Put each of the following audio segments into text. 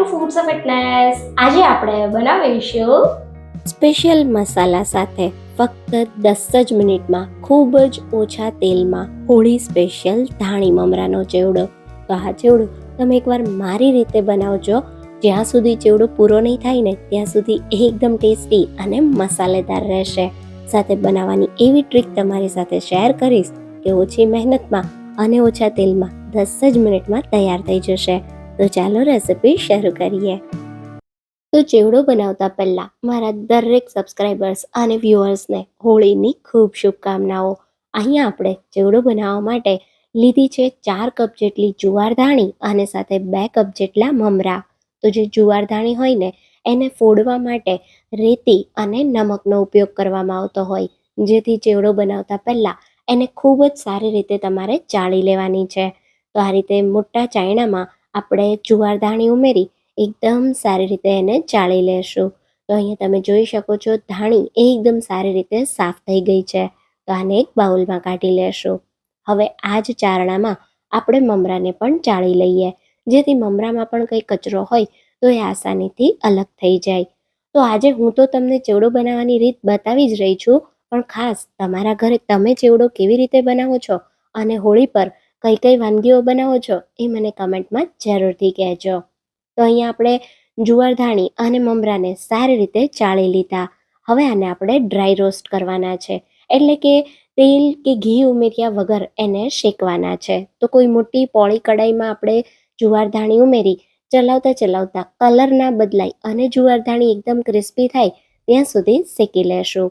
Two foods of fitness આજે આપણે બનાવીશું સ્પેશિયલ મસાલા સાથે ફક્ત દસ જ મિનિટમાં ખૂબ જ ઓછા તેલમાં હોળી સ્પેશિયલ ધાણી મમરાનો ચેવડો. તો આ ચેવડો તમે એકવાર મારી રીતે બનાવજો. જ્યાં સુધી ચેવડો પૂરો નહીં થાય ને, ત્યાં સુધી એકદમ ટેસ્ટી અને મસાલેદાર રહેશે. સાથે બનાવવાની એવી ટ્રીક તમારી સાથે શેર કરીશ કે ઓછી મહેનતમાં અને ઓછા તેલમાં દસ જ મિનિટમાં તૈયાર થઈ જશે. તો ચાલો રેસિપી શરૂ કરીએ. તો ચેવડો બનાવતા પહેલા મારા દરેક સબસ્ક્રાઈબર્સ અને વ્યુઅર્સને હોળીની ખૂબ શુભકામનાઓ. અહીંયા આપણે ચેવડો બનાવવા માટે લીધી છે ચાર કપ જેટલી જુવાર ધાણી અને સાથે બે કપ જેટલા મમરા. તો જે જુવાર ધાણી હોય ને, એને ફોડવા માટે રેતી અને નમકનો ઉપયોગ કરવામાં આવતો હોય. જેથી ચેવડો બનાવતા પહેલાં એને ખૂબ જ સારી રીતે તમારે ચાળી લેવાની છે. તો આ રીતે મોટા ચાયણામાં આપણે જુવાર ધાણી ઉમેરી એકદમ સારી રીતે એને ચાળી લેશું. તો અહીંયા તમે જોઈ શકો છો ધાણી એકદમ સારી રીતે સાફ થઈ ગઈ છે. તો આને એક બાઉલમાં કાઢી લેશું. હવે આ જ ચારણામાં આપણે મમરાને પણ ચાળી લઈએ. જેથી મમરામાં પણ કંઈ કચરો હોય તો એ આસાનીથી અલગ થઈ જાય. તો આજે હું તો તમને ચેવડો બનાવવાની રીત બતાવી જ રહી છું. પણ ખાસ તમારા ઘરે તમે ચેવડો કેવી રીતે બનાવો છો અને હોળી પર કઈ કઈ વાનગીઓ બનાવો છો એ મને કમેન્ટમાં જરૂરથી કહેજો. તો અહીંયા આપણે જુવાર ધાણી અને મમરાને સારી રીતે ચાળી લીધા. હવે આને આપણે ડ્રાય રોસ્ટ કરવાના છે. એટલે કે તેલ કે ઘી ઉમેર્યા વગર એને શેકવાના છે. તો કોઈ મોટી પોળી કડાઈમાં આપણે જુવારધાણી ઉમેરી, ચલાવતા ચલાવતા કલર ના બદલાય અને જુવાર ધાણી એકદમ ક્રિસ્પી થાય, ત્યાં સુધી શેકી લેશું.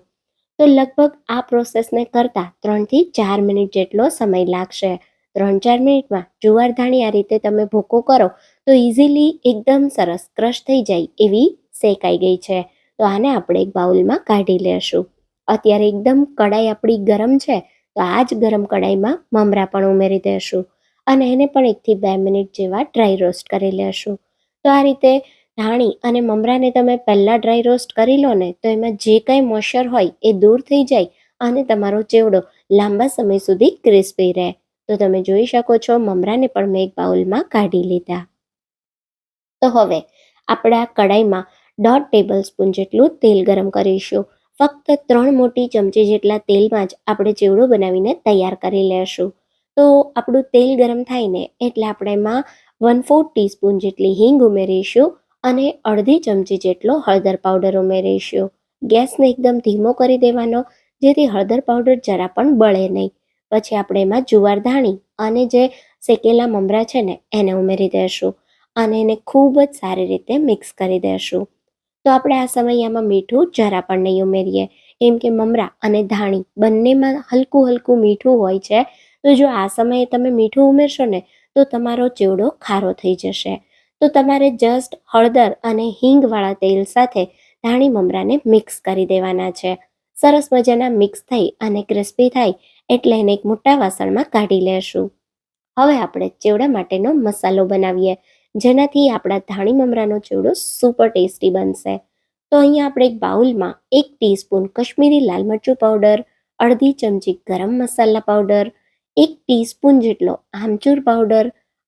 તો લગભગ આ પ્રોસેસને કરતાં ત્રણથી ચાર મિનિટ જેટલો સમય લાગશે. ત્રણ ચાર મિનિટમાં જુવાર ધાણી આ રીતે તમે ભૂકો કરો, તો ઇઝીલી એકદમ સરસ ક્રશ થઈ જાય એવી શેકાઈ ગઈ છે. તો આને આપણે એક બાઉલમાં કાઢી લેશું. અત્યારે એકદમ કડાઈ આપણી ગરમ છે, તો આ જ ગરમ કડાઈમાં મમરા પણ ઉમેરી દેશું અને એને પણ એકથી બે મિનિટ જેવા ડ્રાય રોસ્ટ કરી લેશું. તો આ રીતે ધાણી અને મમરાને તમે પહેલાં ડ્રાય રોસ્ટ કરી લો ને, તો એમાં જે કાંઈ મોઈશ્ચર હોય એ દૂર થઈ જાય અને તમારો ચેવડો લાંબા સમય સુધી ક્રિસ્પી રહે. તો તમે જોઈ શકો છો મમરાને પણ મેં એક બાઉલમાં કાઢી લીધા. તો હવે આપણા કડાઈમાં દોઢ ટેબલ સ્પૂન જેટલું તેલ ગરમ કરીશું. ફક્ત ત્રણ મોટી ચમચી જેટલા તેલમાં જ આપણે ચેવડો બનાવીને તૈયાર કરી લેશું. તો આપણું તેલ ગરમ થાય ને એટલે આપણે એમાં વન ફોર્થ ટીસ્પૂન જેટલી હિંગ ઉમેરીશું અને અડધી ચમચી જેટલો હળદર પાવડર ઉમેરીશું. ગેસને એકદમ ધીમો કરી દેવાનો, જેથી હળદર પાવડર જરા પણ બળે નહીં. પછી આપણે એમાં જુવાર ધાણી અને જે શેકેલા મમરા છે ને, એને ઉમેરી દઈશું અને એને ખૂબ જ સારી રીતે મિક્સ કરી દઈશું તો આપણે આ સમયે આમાં મીઠું જરા પણ નહીં ઉમેરીએ. કેમ કે મમરા અને ધાણી બંનેમાં હલકું હલકું મીઠું હોય છે. તો જો આ સમયે તમે મીઠું ઉમેરશો ને, તો તમારો ચેવડો ખારો થઈ જશે. તો તમારે જસ્ટ હળદર અને હિંગવાળા તેલ સાથે ધાણી મમરાને મિક્સ કરી દેવાના છે. સરસ મજાના મિક્સ થઈ અને ક્રિસ્પી થાય એટલે એને એક મોટા વાસણમાં કાઢી લેશું. હવે આપણે ચેવડા માટેનો મસાલો બનાવીએ, જેનાથી આપણા ધાણી મમરાનો ચેવડો સુપર ટેસ્ટી બનશે. તો અહીંયા આપણે એક બાઉલમાં એક ટીસ્પૂન કશ્મીરી લાલ મરચું પાવડર અડધી ચમચી ગરમ મસાલા પાવડર એક ટીસ્પૂન જેટલો આમચૂર પાવડર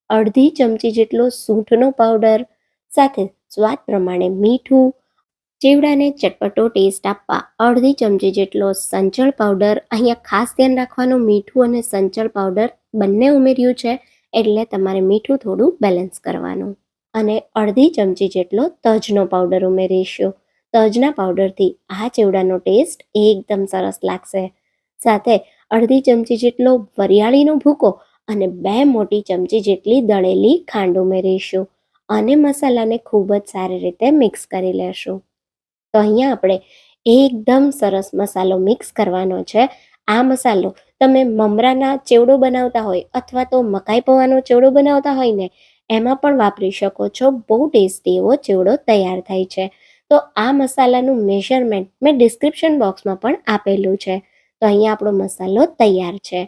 અડધી ચમચી જેટલો સૂંઠનો પાવડર સાથે સ્વાદ પ્રમાણે મીઠું ચેવડાને ચટપટો ટેસ્ટ આપવા અડધી ચમચી જેટલો સંચળ પાવડર અહીંયા ખાસ ધ્યાન રાખવાનું મીઠું અને સંચળ પાવડર બંને ઉમેર્યું છે એટલે તમારે મીઠું થોડું બેલેન્સ કરવાનું. અને અડધી ચમચી જેટલો તજનો પાવડર ઉમેરીશું. તજના પાવડરથી આ ચેવડાનો ટેસ્ટ એકદમ સરસ લાગશે. સાથે અડધી ચમચી જેટલો વરિયાળીનો ભૂકો અને બે મોટી ચમચી જેટલી દળેલી ખાંડ ઉમેરીશું. અને મસાલાને ખૂબ જ સારી રીતે મિક્સ કરી લેશું. તો અહીંયા આપણે એકદમ સરસ મસાલો મિક્સ કરવાનો છે. આ મસાલો તમે મમરાના ચેવડો બનાવતા હોય અથવા તો મકાઈ પૌવાનો ચેવડો બનાવતા હોય ને, એમાં પણ વાપરી શકો છો. બહુ ટેસ્ટી એવો ચેવડો તૈયાર થાય છે. તો આ મસાલાનું મેઝરમેન્ટ મેં ડિસ્ક્રિપ્શન બોક્સમાં પણ આપેલું છે. તો અહીંયા આપણો મસાલો તૈયાર છે.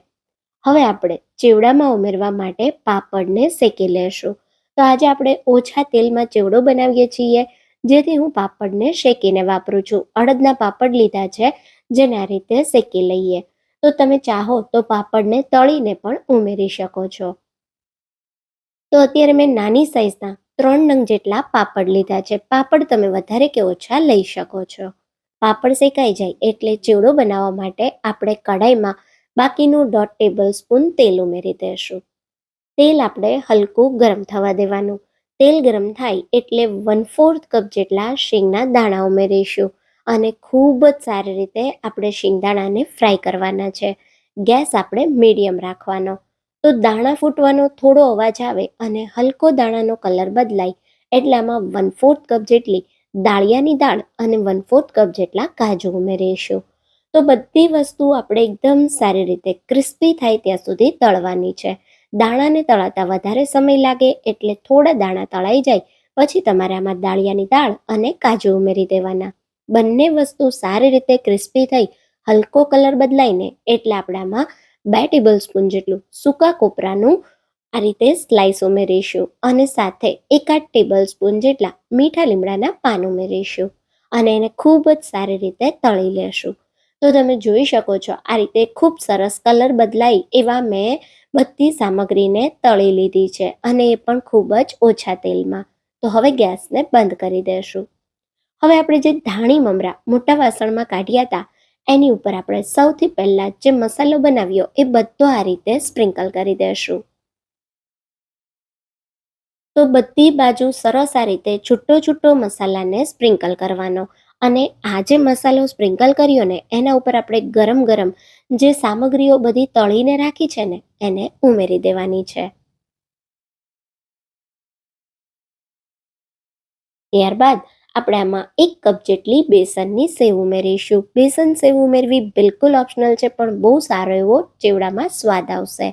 હવે આપણે ચેવડામાં ઉમેરવા માટે પાપડને શેકી લેશું. તો આજે આપણે ઓછા તેલમાં ચેવડો બનાવીએ છીએ. જેથી હું પાપડને શેકીને વાપરું છું. અડદના પાપડ લીધા છે, જેને આ રીતે શેકી લઈએ. તો તમે ચાહો તો પાપડને તળીને પણ ઉમેરી શકો છો. તો અત્યારે મેં નાની સાઈઝના ત્રણ નંગ જેટલા પાપડ લીધા છે. પાપડ તમે વધારે કે ઓછા લઈ શકો છો. પાપડ શેકાઈ જાય એટલે ચેવડો બનાવવા માટે આપણે કઢાઈમાં બાકીનું દોઢ ટેબલ સ્પૂન તેલ ઉમેરી દઈશું તેલ આપણે હલકું ગરમ થવા દેવાનું. તેલ ગરમ થાય એટલે વન ફોર્થ કપ જેટલા શીંગના દાણા ઉમેરીશું અને ખૂબ જ સારી રીતે આપણે શીંગદાણાને ફ્રાય કરવાના છે. ગેસ આપણે મીડિયમ રાખવાનો. તો દાણા ફૂટવાનો થોડો અવાજ આવે અને હલકો દાણાનો કલર બદલાય એટલે આમાં વન ફોર્થ કપ જેટલી દાળિયાની દાળ અને વન ફોર્થ કપ જેટલા કાજુ ઉમેરીશું. તો બધી વસ્તુ આપણે એકદમ સારી રીતે ક્રિસ્પી થાય ત્યાં સુધી તળવાની છે. દાણાને તળાતા વધારે સમય લાગે એટલે થોડા દાણા તળાઈ જાય. પછી તમારે આમાં દાળિયાની દાળ અને કાજુ ઉમેરી દેવાના. બંને વસ્તુ સારી રીતે ક્રિસ્પી થઈ, હલકો કલર બદલાઈને એટલે આપણામાં બે ટેબલ સ્પૂન જેટલું સૂકા કોપરાનું આ રીતે સ્લાઈસ ઉમેરીશું અને સાથે એકાદ ટેબલ સ્પૂન જેટલા મીઠા લીમડાના પાન ઉમેરીશું. અને એને ખૂબ જ સારી રીતે તળી લેશું. તો તમે જોઈ શકો છો, આ રીતે ખૂબ સરસ કલર બદલાય એવા મેં બધી સામગ્રીને તળી લીધી છે અને એ પણ ખૂબ જ ઓછા તેલમાં. તો હવે ગેસને બંધ કરી દેશું. હવે આપણે જે ધાણી મમરા મોટા વાસણમાં કાઢ્યા હતા, એની ઉપર આપણે સૌથી પહેલાં જે મસાલો બનાવ્યો એ બધો આ રીતે સ્પ્રિંકલ કરી દેશું. તો બધી બાજુ સરસ આ રીતે છૂટો છૂટો મસાલાને સ્પ્રિંકલ કરવાનો. અને આ જે મસાલો સ્પ્રિંકલ કર્યો ને, એના ઉપર આપણે ગરમ ગરમ જે સામગ્રીઓ બધી તળીને રાખી છે ને, એને ઉમેરી દેવાની છે. ત્યારબાદ આપણે આમાં એક કપ જેટલી બેસનની સેવ ઉમેરીશું. બેસન સેવ ઉમેરવી બિલકુલ ઓપ્શનલ છે, પણ બહુ સારો એવો ચેવડામાં સ્વાદ આવશે.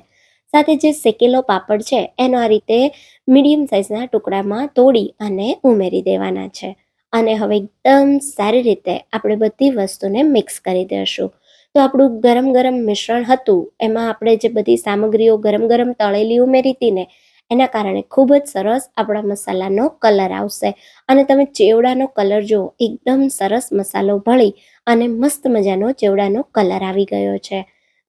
સાથે જે શેકેલો પાપડ છે, એનો આ રીતે મીડિયમ સાઇઝના ટુકડામાં તોડી અને ઉમેરી દેવાના છે. અને હવે એકદમ સારી રીતે આપણે બધી વસ્તુને મિક્સ કરી દઈશું તો આપણું ગરમ ગરમ મિશ્રણ હતું, એમાં આપણે જે બધી સામગ્રીઓ ગરમ ગરમ તળેલી ઉમેરી હતી ને, એના કારણે ખૂબ જ સરસ આપણા મસાલાનો કલર આવશે. અને તમે ચેવડાનો કલર જુઓ, એકદમ સરસ મસાલો ભળી અને મસ્ત મજાનો ચેવડાનો કલર આવી ગયો છે.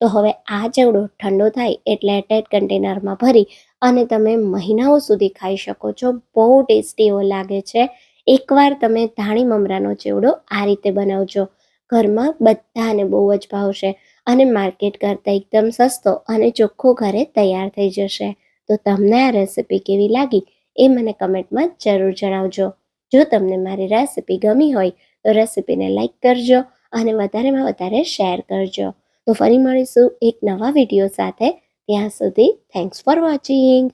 તો હવે આ ચેવડો ઠંડો થાય એટલે એટેટ કન્ટેનરમાં ભરી અને તમે મહિનાઓ સુધી ખાઈ શકો છો. બહુ ટેસ્ટી એવો લાગે છે. એકવાર તમે ધાણી મમરાનો ચેવડો આ રીતે બનાવજો. ઘરમાં બધાને બહુ જ ભાવશે અને માર્કેટ કરતાં એકદમ સસ્તો અને ચોખ્ખો ઘરે તૈયાર થઈ જશે. તો તમને આ રેસિપી કેવી લાગી એ મને કમેન્ટમાં જરૂર જણાવજો. જો તમને મારી રેસિપી ગમી હોય તો રેસિપીને લાઈક કરજો અને વધારેમાં વધારે શેર કરજો. તો ફરી મળીશું એક નવા વીડિયો સાથે. ત્યાં સુધી થેન્ક્સ ફોર વોચિંગ